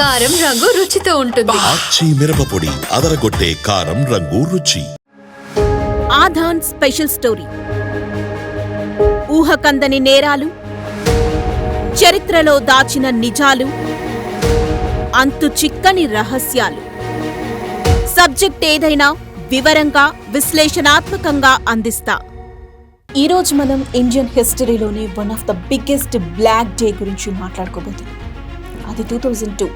కారం రంగు రుచితో ఉంటుంది. ఆచి మిరపపొడి అదరగొట్టే కారం రంగు రుచి. ఆధాన్ స్పెషల్ స్టోరీ. ఊహకందని నేరాలు చరిత్రలో దాచిన నిజాలు అంతు చిక్కని రహస్యాలు. సబ్జెక్ట్ ఏదైనా వివరంగా విశ్లేషణాత్మకంగా అందిస్తా. ఈరోజు మనం Indian హిస్టరీలోనే one of the biggest black day గురించి మాట్లాడుకోబోతున్నాం. అది two thousand two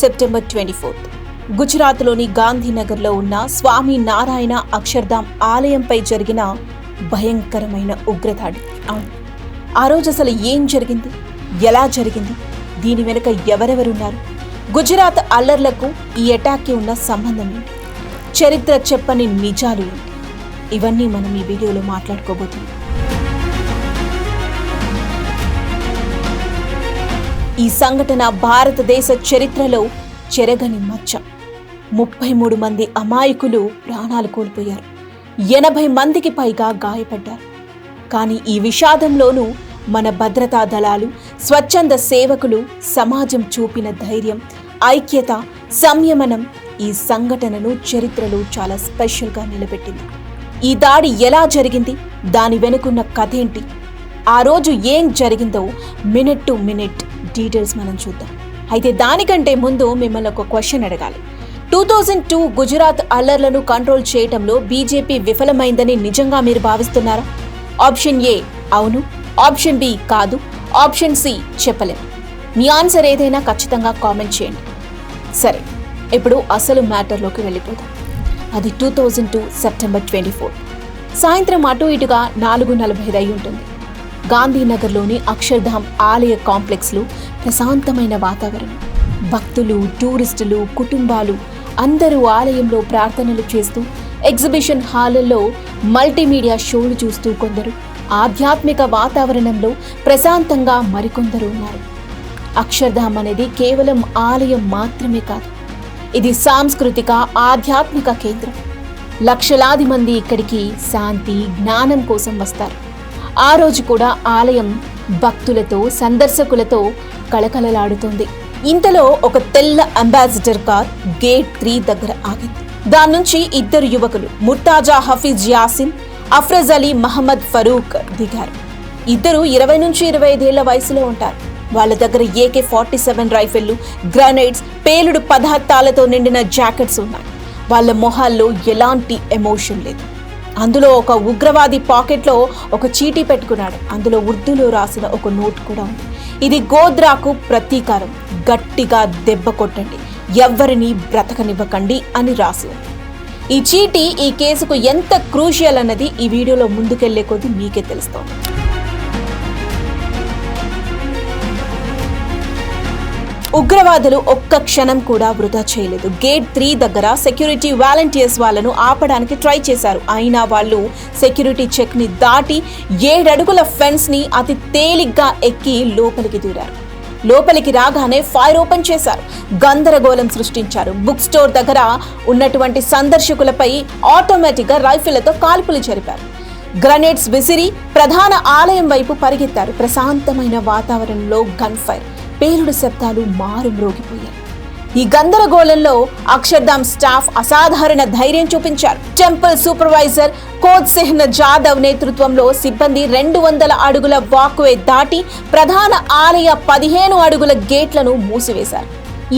September twenty fourth గుజరాత్లోని గాంధీనగర్లో ఉన్న స్వామి నారాయణ అక్షర్ధామ్ ఆలయంపై జరిగిన భయంకరమైన ఉగ్రదాడి. అవును ఆ రోజు అసలు ఏం జరిగింది? ఎలా జరిగింది? దీని వెనుక ఎవరెవరున్నారు? గుజరాత్ అల్లర్లకు ఈ అటాక్కి ఉన్న సంబంధం ఏంటి? చరిత్ర చెప్పని నిజాలు ఏంటి? ఇవన్నీ మనం ఈ వీడియోలో మాట్లాడుకోబోతున్నాం. ఈ సంఘటన భారతదేశ చరిత్రలో చెరగని మచ్చ. ముప్పై మూడు మంది అమాయకులు ప్రాణాలు కోల్పోయారు. ఎనభై మందికి పైగా గాయపడ్డారు. కానీ ఈ విషాదంలోనూ మన భద్రతా దళాలు స్వచ్ఛంద సేవకులు సమాజం చూపిన ధైర్యం ఐక్యత సంయమనం ఈ సంఘటనను చరిత్రలో చాలా స్పెషల్గా నిలబెట్టింది. ఈ దాడి ఎలా జరిగింది? దాని వెనుకున్న కథ ఏంటి? ఆ రోజు ఏం జరిగిందో మినిట్ టు మినిట్ డీటెయిల్స్ మనం చూద్దాం. అయితే దానికంటే ముందు మిమ్మల్ని ఒక క్వశ్చన్ అడగాలి. టూ థౌజండ్ టూ గుజరాత్ అల్లర్లను కంట్రోల్ చేయటంలో బీజేపీ విఫలమైందని నిజంగా మీరు భావిస్తున్నారా? ఆప్షన్ ఏ అవును. ఆప్షన్ బి కాదు. ఆప్షన్ సి చెప్పలేం మీ ఆన్సర్ ఏదైనా ఖచ్చితంగా కామెంట్ చేయండి. సరే ఇప్పుడు అసలు మ్యాటర్లోకి వెళ్ళిపోదాం. అది two thousand two September twenty four. సాయంత్రం అటు ఇటుగా నాలుగు నలభై ఐదు అయి ఉంటుంది. గాంధీనగర్లోని అక్షర్ధామ్ ఆలయ కాంప్లెక్స్లో ప్రశాంతమైన వాతావరణం. భక్తులు టూరిస్టులు కుటుంబాలు అందరూ ఆలయంలో ప్రార్థనలు చేస్తూ ఎగ్జిబిషన్ హాల్లో మల్టీమీడియా షోలు చూస్తూ కొందరు ఆధ్యాత్మిక వాతావరణంలో ప్రశాంతంగా మరికొందరు ఉన్నారు. అక్షర్ధామ్ అనేది కేవలం ఆలయం మాత్రమే కాదు ఇది సాంస్కృతిక ఆధ్యాత్మిక కేంద్రం. లక్షలాది మంది ఇక్కడికి శాంతి జ్ఞానం కోసం వస్తారు. ఆ రోజు కూడా ఆలయం భక్తులతో సందర్శకులతో కళకళలాడుతుంది. ఇంతలో ఒక తెల్ల అంబాసిడర్ కార్ గేట్ త్రీ దగ్గర ఆగింది. దాని నుంచి ఇద్దరు యువకులు ముర్తాజా హఫీజ్ యాసిన్ అఫ్రజ్ అలీ మహమ్మద్ ఫరూక్ దిగారు. ఇద్దరు ఇరవై నుంచి ఇరవై ఐదేళ్ళ వయసులో ఉంటారు. వాళ్ళ దగ్గర ఏకే ఫార్టీ సెవెన్ రైఫిళ్ళు గ్రనైడ్స్ పేలుడు పదార్థాలతో నిండిన జాకెట్స్ ఉన్నాయి. వాళ్ళ మొహాల్లో ఎలాంటి ఎమోషన్ లేదు. అందులో ఒక ఉగ్రవాది పాకెట్లో ఒక చీటీ పెట్టుకున్నాడు. అందులో ఉర్దూలో రాసిన ఒక నోట్ కూడా ఉంది. ఇది గోద్రాకు ప్రతీకారం. గట్టిగా దెబ్బ కొట్టండి. ఎవ్వరిని బ్రతకనివ్వకండి అని రాసి ఉంది. ఈ చీటీ ఈ కేసుకు ఎంత క్రూషియల్ అన్నది ఈ వీడియోలో ముందుకెళ్ళే కొద్దీ మీకే తెలుస్తోంది. ఉగ్రవాదులు ఒక్క క్షణం కూడా వృధా చేయలేదు. గేట్ త్రీ దగ్గర సెక్యూరిటీ వాలంటీర్స్ వాళ్ళను ఆపడానికి ట్రై చేశారు. అయినా వాళ్ళు సెక్యూరిటీ చెక్ని దాటి ఏడడుగుల ఫెన్స్ని అతి తేలిగ్గా ఎక్కి లోపలికి దూరారు. లోపలికి రాగానే ఫైర్ ఓపెన్ చేశారు. గందరగోళం సృష్టించారు. బుక్ స్టోర్ దగ్గర ఉన్నటువంటి సందర్శకులపై ఆటోమేటిక్గా రైఫిళ్ళతో కాల్పులు జరిపారు. గ్రనేడ్స్ విసిరి ప్రధాన ఆలయం వైపు పరిగెత్తారు. ప్రశాంతమైన వాతావరణంలో గన్ ఫైర్. పేలుడు శబ్దాలు మారుమ్రోగిపోయాయి ఈ గందరగోళంలో అక్షర్ధామ్ స్టాఫ్ అసాధారణ ధైర్యం చూపించారు. టెంపుల్ సూపర్వైజర్ కోద్ సిహ్న జాదవ్ నేతృత్వంలో సిబ్బంది రెండు వందల అడుగుల వాక్వే దాటి ప్రధాన ఆలయ పదిహేను అడుగుల గేట్లను మూసివేశారు.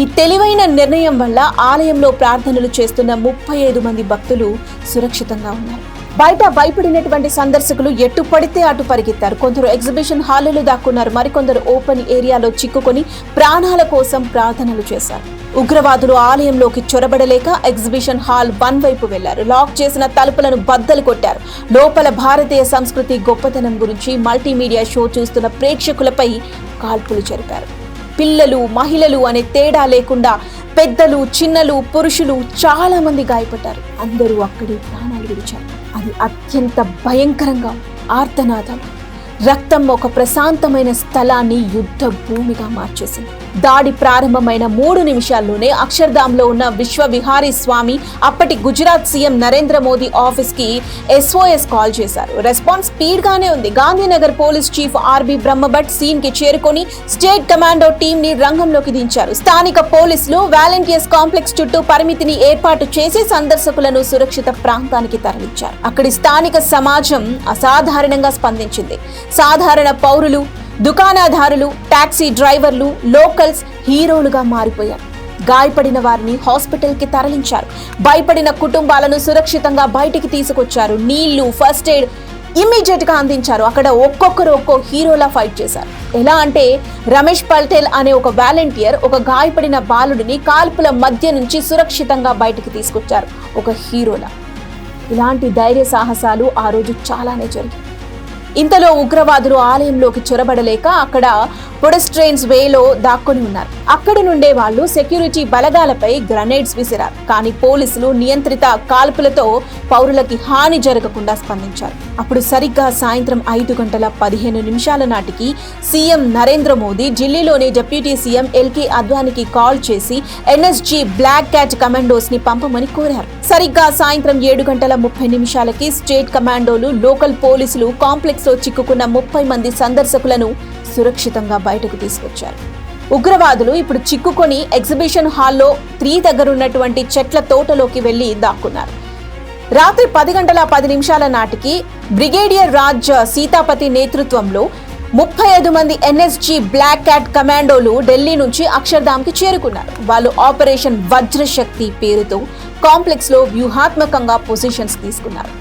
ఈ తెలివైన నిర్ణయం వల్ల ఆలయంలో ప్రార్థనలు చేస్తున్న ముప్పై ఐదు మంది భక్తులు సురక్షితంగా ఉన్నారు. బయట భయపడినటువంటి సందర్శకులు ఎటు పడితే అటు పరిగెత్తారు. కొందరు ఎగ్జిబిషన్ హాలులు దాక్కున్నారు. మరికొందరు ఓపెన్ ఏరియాలో చిక్కుకొని ప్రాణాల కోసం ప్రార్థనలు చేశారు. ఉగ్రవాదులు ఆలయంలోకి చొరబడలేక ఎగ్జిబిషన్ హాల్ వన్ వైపు వెళ్ళారు. లాక్ చేసిన తలుపులను బద్దలు కొట్టారు. లోపల భారతీయ సంస్కృతి గొప్పతనం గురించి మల్టీమీడియా షో చూస్తున్న ప్రేక్షకులపై కాల్పులు జరిపారు. పిల్లలు మహిళలు అనే తేడా లేకుండా పెద్దలు చిన్నలు పురుషులు చాలా మంది గాయపడ్డారు. అందరూ అక్కడే ప్రాణాలు విడిచారు. అది అత్యంత భయంకరంగా ఆర్తనాదం. రక్తం ఒక ప్రశాంతమైన స్థలాన్ని యుద్ధ భూమిగా మార్చేసింది. దాడి ప్రారంభమైన మూడు నిమిషాల్లోనే అక్షర్ధామ్లో ఉన్న విశ్వవిహారీ స్వామి అప్పటి గుజరాత్ సీఎం నరేంద్ర మోదీ ఆఫీస్కి ఎస్ఓఎస్ కాల్ చేశారు. రెస్పాన్స్ స్పీడ్గానే ఉంది. Gandhinagar police chief RB Brahmbhatt సీన్కి చేరుకొని స్టేట్ కమాండో టీంని రంగంలోకి దించారు. స్థానిక పోలీసులు వాలంటీర్స్ కాంప్లెక్స్ చుట్టూ పరిమితిని ఏర్పాటు చేసి సందర్శకులను సురక్షిత ప్రాంతానికి తరలించారు. అక్కడి స్థానిక సమాజం అసాధారణంగా స్పందించింది. సాధారణ పౌరులు దుకాణదారులు టాక్సీ డ్రైవర్లు లోకల్స్ హీరోలుగా మారిపోయారు. గాయపడిన వారిని హాస్పిటల్కి తరలించారు. భయపడిన కుటుంబాలను సురక్షితంగా బయటికి తీసుకొచ్చారు. నీళ్ళు ఫస్ట్ ఎయిడ్ ఇమ్మీడియట్గా అందించారు. అక్కడ ఒక్కొక్కరు ఒక్కో హీరోలా ఫైట్ చేశారు. ఎలా అంటే రమేష్ పల్టేల్ అనే ఒక వాలంటీర్ ఒక గాయపడిన బాలుడిని కాల్పుల మధ్య నుంచి సురక్షితంగా బయటికి తీసుకొచ్చారు. ఒక హీరోలా. ఇలాంటి ధైర్య సాహసాలు ఆ రోజు చాలానే జరిగాయి. ఇంతలో ఉగ్రవాదులు ఆలయంలోకి చొరబడలేక అక్కడ పొడస్ట్రెయిన్స్ వేలో దాక్కుని ఉన్నారు. అక్కడ నుండే వాళ్ళు సెక్యూరిటీ బలగాలపై గ్రనేడ్స్ విసిరారు. కానీ పోలీసులు నియంత్రిత కాల్పులతో పౌరులకి హాని జరగకుండా స్పందించారు. అప్పుడు సరిగ్గా సాయంత్రం ఐదు గంటల పదిహేను నిమిషాల నాటికి సీఎం నరేంద్ర మోదీ ఢిల్లీలోని డిప్యూటీ సీఎం ఎల్కే అద్వానికి కాల్ చేసి ఎన్ఎస్జీ బ్లాక్ క్యాట్ కమాండోస్ని పంపమని కోరారు. సరిగ్గా సాయంత్రం ఏడు గంటల ముప్పై నిమిషాలకి స్టేట్ కమాండోలు లోకల్ పోలీసులు కాంప్లెక్స్ లో చిక్కుకున్న ముప్పై మంది సందర్శకులను సురక్షితంగా బయటకు తీసుకొచ్చారు. ఉగ్రవాదులు ఇప్పుడు చిక్కుకొని ఎగ్జిబిషన్ హాల్లో త్రీ దగ్గరున్నటువంటి చెట్ల తోటలోకి వెళ్ళి దాక్కున్నారు. రాత్రి పది గంటల పది నిమిషాల నాటికి బ్రిగేడియర్ రాజ్ సీతాపతి నేతృత్వంలో ముప్పై ఐదు మంది ఎన్ఎస్జీ బ్లాక్ క్యాట్ కమాండోలు ఢిల్లీ నుంచి అక్షర్ధామ్కి చేరుకున్నారు. వాళ్ళు ఆపరేషన్ వజ్రశక్తి పేరుతో కాంప్లెక్స్లో వ్యూహాత్మకంగా పొజిషన్స్ తీసుకున్నారు.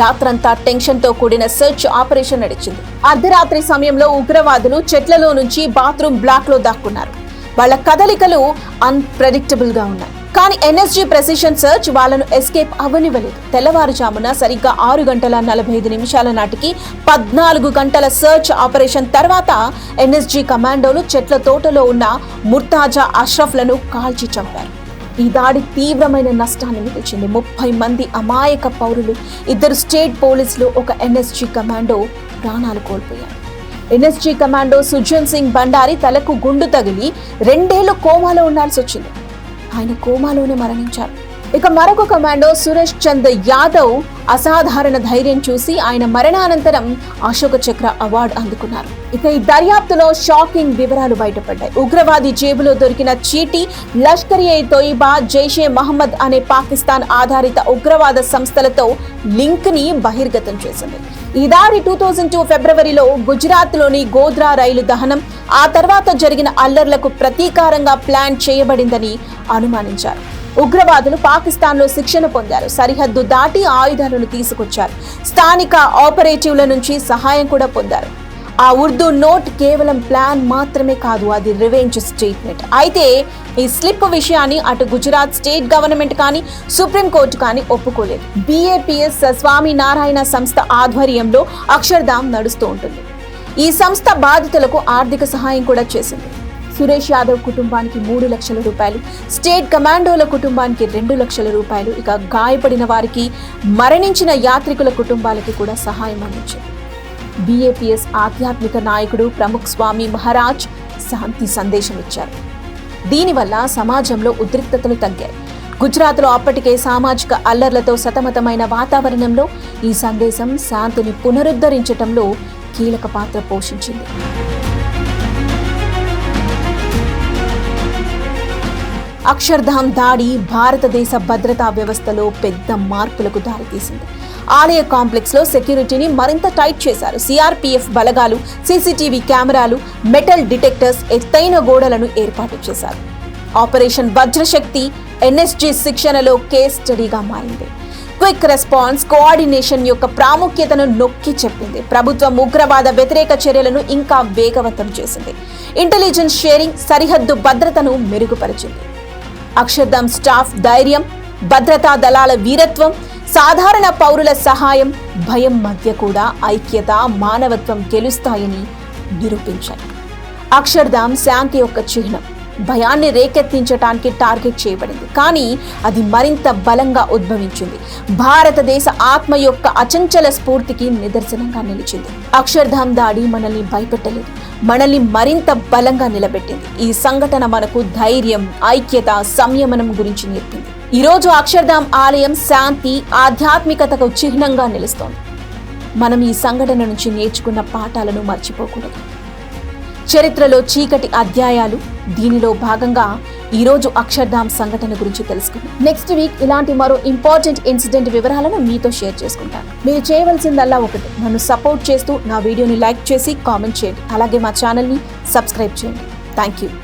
రాత్రంతా టెన్షన్తో కూడిన సెర్చ్ ఆపరేషన్ నడిచింది. అర్ధరాత్రి సమయంలో ఉగ్రవాదులు చెట్లలో నుంచి బాత్రూమ్ బ్లాక్లో దాక్కున్నారు. వాళ్ళ కదలికలు అన్ప్రెడిక్టబుల్గా ఉన్నాయి. కానీ ఎన్ఎస్జీ ప్రెసిషన్ సర్చ్ వాళ్ళను ఎస్కేప్ అవ్వనివ్వలేదు తెల్లవారుజామున సరిగ్గా ఆరు గంటల నలభై ఐదు నిమిషాల నాటికి పద్నాలుగు గంటల సర్చ్ ఆపరేషన్ తర్వాత ఎన్ఎస్జీ కమాండోలు చెట్ల తోటలో ఉన్న ముర్తాజా అష్రఫ్లను కాల్చి చంపారు. ఈ దాడి తీవ్రమైన నష్టాన్ని మిగిల్చింది. ముప్పై మంది అమాయక పౌరులు ఇద్దరు స్టేట్ పోలీసులు ఒక ఎన్ఎస్జీ కమాండో ప్రాణాలు కోల్పోయారు. ఎన్ఎస్జీ కమాండో సుజన్ సింగ్ బండారి తలకు గుండు తగిలి రెండేళ్ళు కోమాలో ఉండాల్సి వచ్చింది. ఆయన కోమాలోనే మరణించారు. ఇక మరొక కమాండో సురేష్ చంద్ యాదవ్ అసాధారణ ధైర్యం చూసి ఆయన మరణానంతరం అశోక చక్ర అవార్డు అందుకున్నారు. ఇక ఈ దర్యాప్తులో షాకింగ్ వివరాలు బయటపడ్డాయి. ఉగ్రవాది జేబులో దొరికిన చీటీ లష్కర్ ఏ తొయిబా జైషే మహమ్మద్ అనే పాకిస్తాన్ ఆధారిత ఉగ్రవాద సంస్థలతో లింక్ని బహిర్గతం చేసింది. ఈ దాడి టూ థౌజండ్ టూ ఫిబ్రవరిలో గుజరాత్లోని గోద్రా రైలు దహనం ఆ తర్వాత జరిగిన అల్లర్లకు ప్రతీకారంగా ప్లాన్ చేయబడిందని అనుమానించారు. ఉగ్రవాదులు పాకిస్తాన్లో శిక్షణ పొందారు. సరిహద్దు దాటి ఆయుధాలను తీసుకొచ్చారు. స్థానిక ఆపరేటివ్ల నుంచి సహాయం కూడా పొందారు. ఆ ఉర్దూ నోట్ కేవలం ప్లాన్ మాత్రమే కాదు అది రివెంజ్ స్టేట్మెంట్. అయితే ఈ స్లిప్ విషయాన్ని అటు గుజరాత్ స్టేట్ గవర్నమెంట్ కానీ సుప్రీంకోర్టు కానీ ఒప్పుకోలేదు. బీఏపీఎస్ స్వామి నారాయణ సంస్థ ఆధ్వర్యంలో అక్షర్ధామ్ నడుస్తూ ఉంటుంది. ఈ సంస్థ బాధితులకు ఆర్థిక సహాయం కూడా చేసింది. సురేష్ యాదవ్ కుటుంబానికి మూడు లక్షల రూపాయలు స్టేట్ కమాండోల కుటుంబానికి రెండు లక్షల రూపాయలు. ఇక గాయపడిన వారికి మరణించిన యాత్రికుల కుటుంబాలకి కూడా సహాయం అందించింది బీఏపీఎస్ ఆధ్యాత్మిక నాయకుడు ప్రముఖ్ స్వామి మహారాజ్ శాంతి సందేశం ఇచ్చారు. దీనివల్ల సమాజంలో ఉద్రిక్తతలు తగ్గాయి. గుజరాత్లో అప్పటికే సామాజిక అల్లర్లతో సతమతమైన వాతావరణంలో ఈ సందేశం శాంతిని పునరుద్ధరించటంలో కీలక పాత్ర పోషించింది. అక్షర్ధామ్ దాడి భారతదేశ భద్రతా వ్యవస్థలో పెద్ద మార్పులకు దారితీసింది. ఆలయ కాంప్లెక్స్లో సెక్యూరిటీని మరింత టైట్ చేశారు. సిఆర్పిఎఫ్ బలగాలు సీసీటీవీ కెమెరాలు మెటల్ డిటెక్టర్స్ ఎత్తైన గోడలను ఏర్పాటు చేశారు. ఆపరేషన్ వజ్రశక్తి ఎన్ఎస్జి శిక్షణలో కేస్ స్టడీగా మారింది. క్విక్ రెస్పాన్స్ కోఆర్డినేషన్ యొక్క ప్రాముఖ్యతను నొక్కి చెప్పింది. ప్రభుత్వం ఉగ్రవాద వ్యతిరేక చర్యలను ఇంకా వేగవంతం చేసింది. ఇంటెలిజెన్స్ షేరింగ్ సరిహద్దు భద్రతను మెరుగుపరిచింది. అక్షర్ధామ్ స్టాఫ్ ధైర్యం భద్రతా దళాల వీరత్వం సాధారణ పౌరుల సహాయం భయం మధ్య కూడా ఐక్యత మానవత్వం గెలుస్తాయని నిరూపించాయి అక్షర్ధామ్ శాంతి యొక్క చిహ్నం. భయాన్ని రేకెత్తించడానికి టార్గెట్ చేయబడింది. కానీ అది మరింత బలంగా ఉద్భవించింది. భారతదేశ ఆత్మ యొక్క అచంచల స్ఫూర్తికి నిదర్శనంగా నిలిచింది. అక్షర్ధామ్ దాడి మనల్ని భయపెట్టలేదు. మనల్ని మరింత బలంగా నిలబెట్టింది. ఈ సంఘటన మనకు ధైర్యం ఐక్యత సంయమనం గురించి నేర్పింది. ఈరోజు అక్షర్ధామ్ ఆలయం శాంతి ఆధ్యాత్మికతకు చిహ్నంగా నిలుస్తోంది. మనం ఈ సంఘటన నుంచి నేర్చుకున్న పాఠాలను మర్చిపోకూడదు. చరిత్రలో చీకటి అధ్యాయాలు దీనిలో భాగంగా ఈరోజు అక్షర్ధామ్ సంఘటన గురించి తెలుసుకుందాం. నెక్స్ట్ వీక్ ఇలాంటి మరో ఇంపార్టెంట్ ఇన్సిడెంట్ వివరాలను మీతో షేర్ చేసుకుంటాను. మీరు చేయవలసిందల్లా ఒకటి నన్ను సపోర్ట్ చేస్తూ నా వీడియోని లైక్ చేసి కామెంట్ చేయండి. అలాగే మా ఛానల్ని సబ్స్క్రైబ్ చేయండి. Thank you